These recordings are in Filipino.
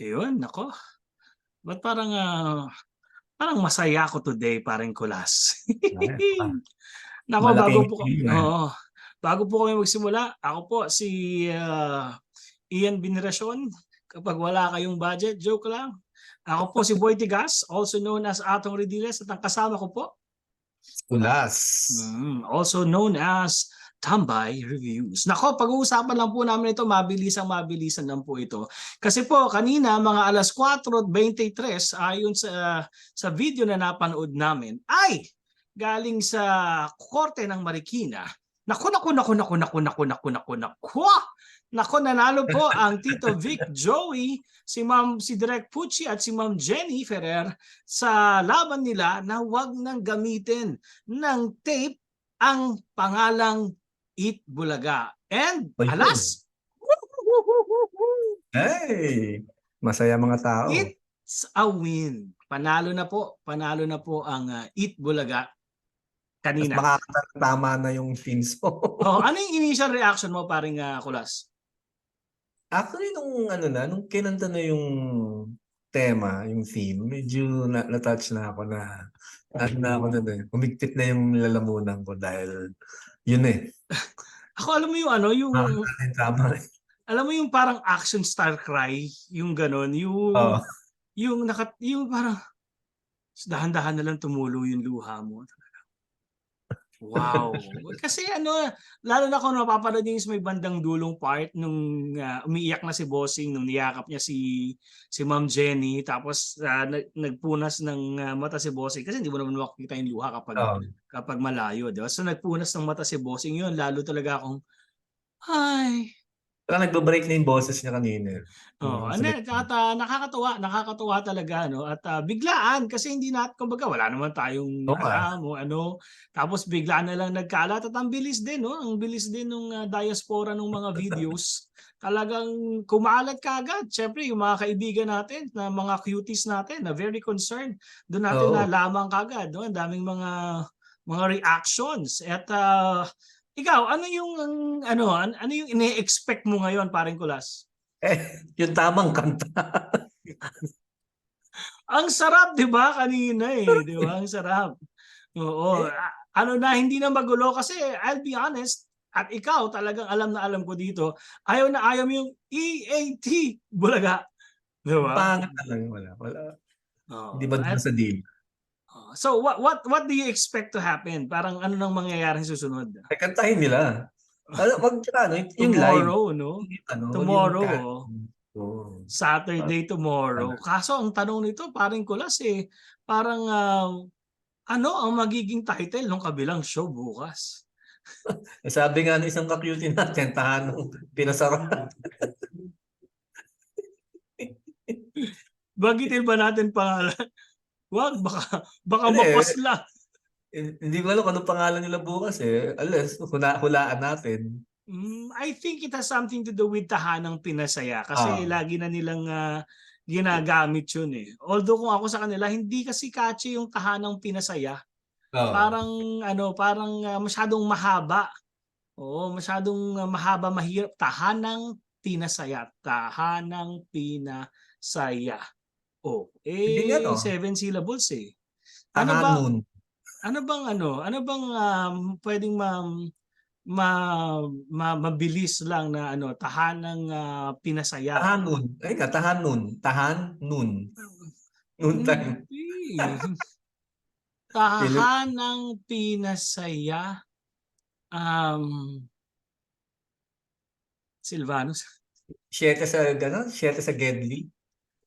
Ayun, naku. Ba't parang, ah, parang masaya ako today pareng Kulas. Naku, bago po oo, bago po kami magsimula, ako po si, ah, Ian Veneracion. Kapag wala kayong budget, joke lang. Ako po si Boy Tigas, also known as Atong Rediles at ang kasama ko po, Ulas. mm, also known as Tambay Reviews. Nako, pag-uusapan lang po namin ito, mabilisang mabilisan lang po ito. Kasi po kanina mga alas 4:23 ayon sa sa video na napanood namin ay galing sa korte ng Marikina. Naku, naku, naku, naku, naku, naku, naku, naku, naku. Naku, nanalo po ang Tito Vic Joey, si Ma'am si Direk Pucci at si Ma'am Jenny Ferrer sa laban nila na wag nang gamitin ng tape ang pangalang Eat Bulaga. And Ayun. alas, Hey! Masaya mga tao. it's a win. Panalo na po, panalo na po ang ah, Eat Bulaga kanina. makakatama na yung teams mo. Oh, ano yung initial reaction mo paring ah, Kulas? Actually, nung ano na, nung kinanta na yung tema, yung theme, medyo na, na-touch na ako na, na, na ako na din. Umigpit na yung lalamunan ko dahil yun eh. Ako alam mo yung ano, yung Nakakita yung tama eh. alam mo yung parang action star cry, yung ganon, yung Oo. yung nakat yung parang dahan-dahan na lang tumulo yung luha mo. Wow. Kasi ano, lalo na kung napapanood niyo yung may bandang dulong part nung ah, umiiyak na si Bossing nung niyakap niya si si Ma'am Jenny tapos nag- nagpunas ng ah, mata si Bossing kasi hindi mo naman makikita yung luha kapag Oo. kapag malayo, di ba? So nagpunas ng mata si Bossing yun, lalo talaga akong ay, Parang nagbe-break na yung boses niya kanina. Oo, Yung ano, at ah, nakakatuwa, nakakatuwa talaga no. At ah, biglaan kasi hindi natin kumbaga wala naman tayong Oo nga. alam o ano. Tapos bigla na lang nagkalat at ang bilis din no. Ang bilis din nung ah, diaspora ng mga videos. Talagang kumalat kaagad. Syempre yung mga kaibigan natin, na mga cuties natin na very concerned, doon natin Oo. nalaman kaagad no. Ang daming mga mga reactions. At ah, ikaw, ano yung ano, an- ano yung ine-expect mo ngayon, paring Kulas? Eh, yung tamang kanta. Ang sarap, 'di ba? Kanina eh, 'di ba? Ang sarap. Oo. Eh. Ano na hindi na magulo kasi I'll be honest, at ikaw talagang alam na alam ko dito, ayaw na ayaw mo yung EAT Bulaga. 'Di ba? Pangit na lang. Wala. Wala. Oo. Hindi ba sa deal? So what what what do you expect to happen? Parang ano nang mangyayari sa susunod? Eh, kantahin nila. Ano, wag ano, yung live. Tomorrow, no? Yung ano, yung Tomorrow, oh. Oo. Saturday tomorrow. Kaso ang tanong nito, paring kulas eh, parang ah, ano ang magiging title ng kabilang show bukas? Eh, Sabi nga ng isang kakyuti natin, tahan ng pinasara. Bagitin ba natin pangalan? Wag, baka, baka Hindi, mapos lang. Eh, Hindi ko alam anong pangalan nila bukas eh. Alas, hula, hulaan natin. Mm, I think it has something to do with tahanang pinasaya kasi Ah. lagi na nilang ah, ginagamit yun eh. Although kung ako sa kanila, hindi kasi catchy yung tahanang pinasaya. Oo. Parang ano, parang ah, masyadong mahaba. Oo, masyadong ah, mahaba, mahirap. Tahanang pinasaya. Tahanang pinasaya. Oh, Hindi eh, nga, no? seven syllables eh. Ano ba, Tahan nun. ano bang ano, ano bang um, pwedeng ma, ma, ma- mabilis lang na ano, tahanang ah, pinasaya. Tahan nun. Ay nga, tahan nun. Tahan nun. Noon time. Hindi. Tahanang pinasaya. Um, Silvanus. Siyete sa, gano'n? Siyete sa Gedli.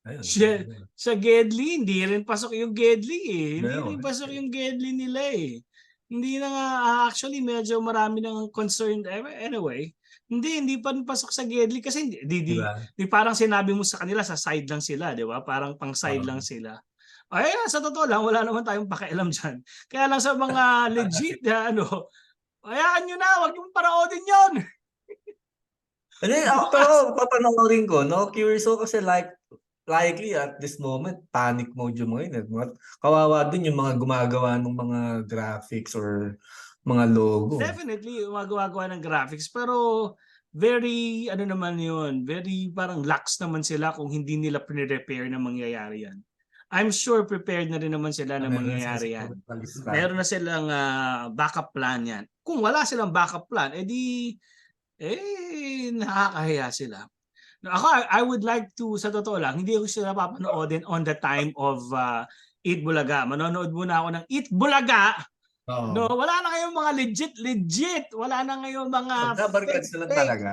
Ayun. Siye- Sa Gedli, hindi rin pasok yung Gedli eh. Hindi Meron. rin pasok yung Gedli nila eh. Hindi na nga, ah, actually medyo marami nang concerned. Eh, Anyway, hindi, hindi pa rin pasok sa Gedli kasi hindi, di, di, Diba? di parang sinabi mo sa kanila, sa side lang sila, di ba? Parang pang side Oo. lang sila. Ay, sa totoo lang, wala naman tayong pakialam dyan. Kaya lang sa mga legit na ano, hayaan nyo na, wag yung paraodin yon. Ano yun, ako, pero papanoorin ko, no? Curious ako kasi like, likely at this moment, panic mode yung mga yun. eh. Mga- Kawawa din yung mga gumagawa ng mga graphics or mga logo. Definitely, gumagawa ng graphics. Pero very ano naman yun, very parang lax naman sila kung hindi nila pre-repair na mangyayari yan. I'm sure prepared na rin naman sila na na mangyayari yan. Meron na silang ah, backup plan yan. Kung wala silang backup plan, edi eh nakakahiya sila. Ako, I, would like to, sa totoo lang, hindi ko sila papanoodin on the time of uh, Eat Bulaga. Manonood muna ako ng Eat Bulaga. Oo. No, wala na ngayong mga legit, legit. Wala na ngayong mga Magkabarkads na lang talaga.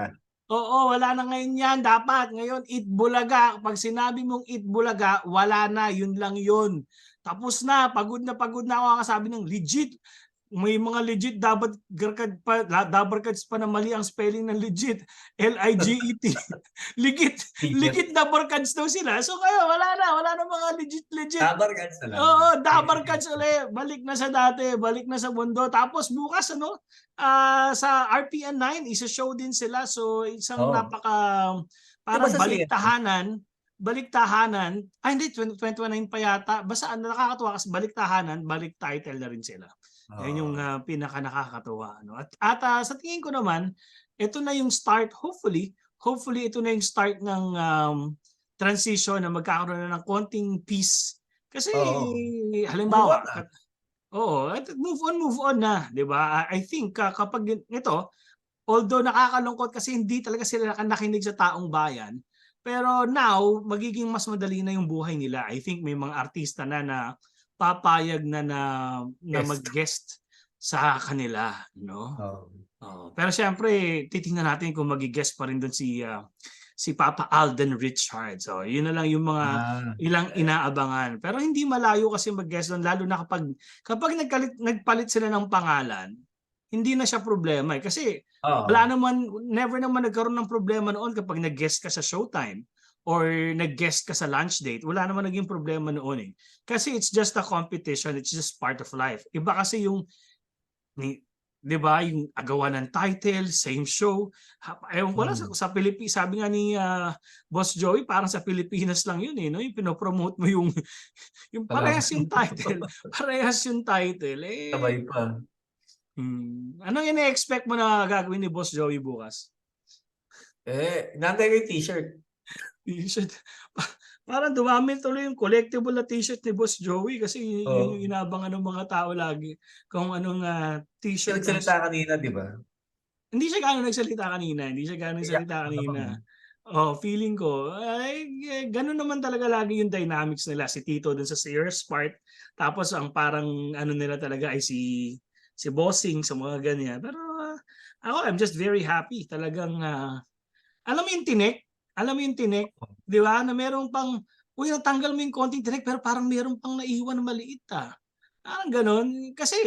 Oo, wala na ngayon yan. Dapat ngayon, eat bulaga. Pag sinabi mong eat bulaga, wala na. Yun lang yun. Tapos na. Pagod na pagod na ako kakasabi ng legit. May mga legit dapat garkad pa, dabarkads pa na mali ang spelling ng legit. L-I-G-E-T. legit. Legit dabarkads daw sila. So kayo, wala na. Wala na mga legit legit. Kabarkads na lang. Oo, dabarkads ulit. Balik na sa dati, balik na sa mundo. Tapos bukas ano, ah sa RPN 9 isa-show din sila. So isang Oo. napaka parang sa baliktahanan, baliktahanan. Ay hindi 20, 2029 pa yata. Basta nakakatuwa kasi baliktahanan, balik title na rin sila. Oo. Yan yung ah, pinaka nakakatuwa ano. At at ah, sa tingin ko naman, ito na yung start hopefully, hopefully ito na yung start ng um, transition na magkakaroon na ng konting peace. Kasi Oo. halimbawa, Move on na. kat- oo, at move on, move on na, 'di ba? I I think ah, kapag yun- ito, although nakakalungkot kasi hindi talaga sila nakinig sa taong bayan, pero now magiging mas madali na yung buhay nila. I think may mga artista na na papayag na na, na Guest. mag-guest sa kanila, no? Oo. Oo. Pero siyempre, titingnan natin kung magi-guest pa rin doon si ah, si Papa Alden Richards. So, yun na lang yung mga Ah, ilang inaabangan. Pero hindi malayo kasi mag-guest doon lalo na kapag kapag nagkalit, nagpalit sila ng pangalan, hindi na siya problema eh. Kasi oo. wala naman never naman nagkaroon ng problema noon kapag nag-guest ka sa Showtime or nag-guest ka sa lunch date. Wala naman naging problema noon eh. Kasi it's just a competition, it's just part of life. Iba kasi yung ni 'di ba, yung agawan ng title, same show. Ewan ko lang sa, Mm. sa Pilipinas, sabi nga ni ah, Boss Joey, parang sa Pilipinas lang yun eh, no? Yung pinopromote mo yung yung parehas yung title. parehas yung title. Eh, Sabay pa. hmm, anong ine-expect mo na gagawin ni Boss Joey bukas? Eh, nantay ko yung t-shirt. T-shirt. Pa- Parang dumami tuloy yung collectible na t-shirt ni Boss Joey kasi yun Oo. yung inaabangan ng mga tao lagi kung anong Siya t-shirt. ang- nagsalita kanina, di ba? Hindi siya gano'n nagsalita kanina. Hindi siya gano'n nagsalita kanina. Oh, feeling ko, ay, eh, ganun naman talaga lagi yung dynamics nila. Si Tito dun sa Sears part. Tapos ang parang ano nila talaga ay si si Bossing sa mga ganyan. Pero ah, ako, I'm just very happy. Talagang, ah, alam mo yung tinik? Alam mo yung tinik? Di ba? Na meron pang, uy, natanggal mo yung konting tinik pero parang meron pang naiwan na maliit ah. Parang ganun. Kasi,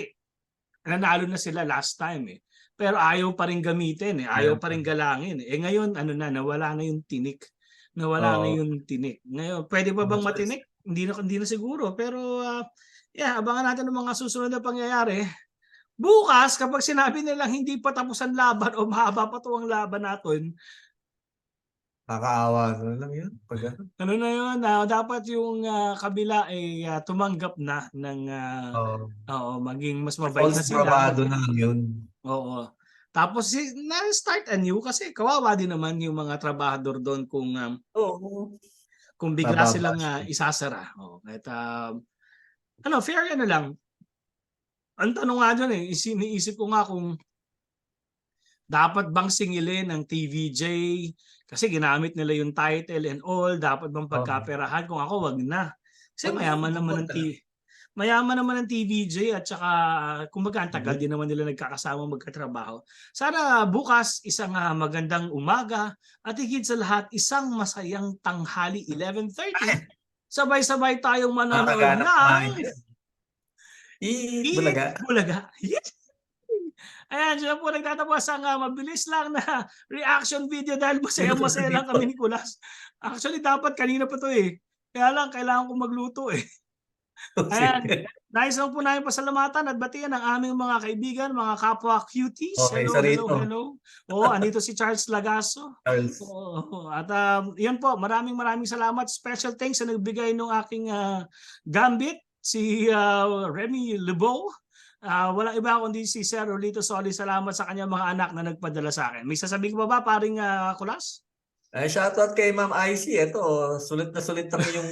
nanalo na sila last time eh. Pero ayaw pa rin gamitin eh. Ayaw Ayaw pa rin galangin eh. Eh ngayon, ano na, nawala na yung tinik. Nawala na Oo. yung tinik. Ngayon, pwede pa bang matinik? Hindi na, hindi na siguro. Pero, ah, yeah, abangan natin ang mga susunod na pangyayari. Bukas, kapag sinabi nilang hindi pa tapos ang laban o mahaba pa to ang laban natin, Nakakaawa na lang yun. Pag ano. ano na yun, ah, dapat yung ah, kabila ay ah, tumanggap na ng ah, Oo. oo, maging mas mabait na False sila. bravado na lang yun. Oo. Tapos si na-start anew kasi kawawa din naman yung mga trabahador doon kung um, Oo. kung bigla Mababash silang ah, isasara. Oh, at um, ano, fair ano lang. Ang tanong nga dyan eh, isi- iniisip ko nga kung dapat bang singilin ng TVJ kasi ginamit nila yung title and all, dapat bang pagkaperahan? Kung ako, wag na. Kasi mayaman naman ng wag na. T mayaman naman ng TVJ at saka kumbaga ang tagal Mhm. din naman nila nagkakasama magkatrabaho. Sana bukas isang ah, magandang umaga at higit sa lahat isang masayang tanghali 11:30. Sabay-sabay tayong manonood ng Eat bulaga. Bulaga. Yes. Ayan, siya po nagtatapos ang ah, mabilis lang na reaction video dahil masaya-masaya lang kami ni Kulas. Actually, dapat kanina pa to eh. Kaya lang, kailangan ko magluto eh. Ayan. Nais lang po namin pasalamatan at batiyan ang aming mga kaibigan, mga kapwa cuties. Okay, hello, hello, hello. Oo, andito si Charles Lagaso. Charles. Oo, at um, yun po, maraming maraming salamat. Special thanks sa nagbigay ng aking ah, gambit, si ah, Remy Lebeau. Ah, walang iba kundi si Sir Rolito Soli. Salamat sa kanyang mga anak na nagpadala sa akin. May sasabihin ka ba ba, paring ah, Kulas? Ay, shoutout kay Ma'am IC. Ito, oh, sulit na sulit ang yung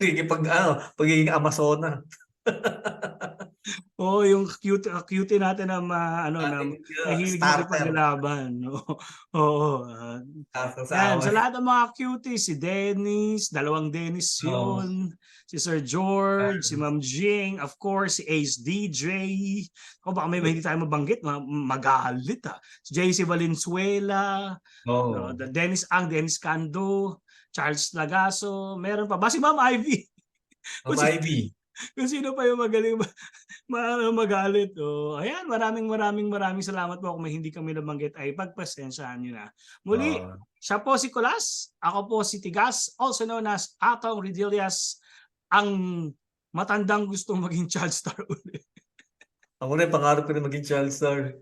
pag ano, pagiging Amazona. Oo, yung cute, ah, cutie natin na ma, ano, na uh, mahilig starter. paglaban. Oo. Oo. ah, Starter sa Yan, sa lahat ng mga cuties, si Dennis, dalawang Dennis Oo. yun, si Sir George, si Ma'am Jing, of course, si Ace DJ. O baka may hindi tayo mabanggit, ma- magalit ah. Si JC Valenzuela, Oo. no, the Dennis Ang, Dennis Cando, Charles Lagaso, meron pa ba si Ma'am Ivy? Ma'am Ivy. Kung sino pa yung magaling ma- ma- magalit. Oh, ayan, maraming maraming maraming salamat po kung may hindi kami nabanggit ay pagpasensyahan nyo na. Muli, Oo. siya po si Kulas, ako po si Tigas, also known as Atong Redillas, ang matandang gustong maging child star ulit. Ako rin, pangarap ko na maging child star.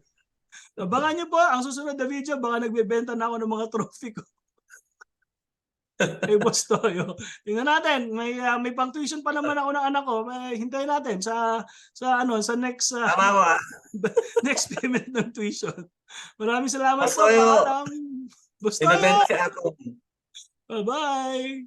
Abangan nyo po, ang susunod na video, baka nagbebenta na ako ng mga trophy ko. Kay Boss Toyo. Tingnan natin, may ah, may pang tuition pa naman ako ng anak ko. May hintayin natin sa sa ano, sa next ah, Tama next payment ng tuition. Maraming salamat Boss Toyo. Boss Toyo. Bye-bye.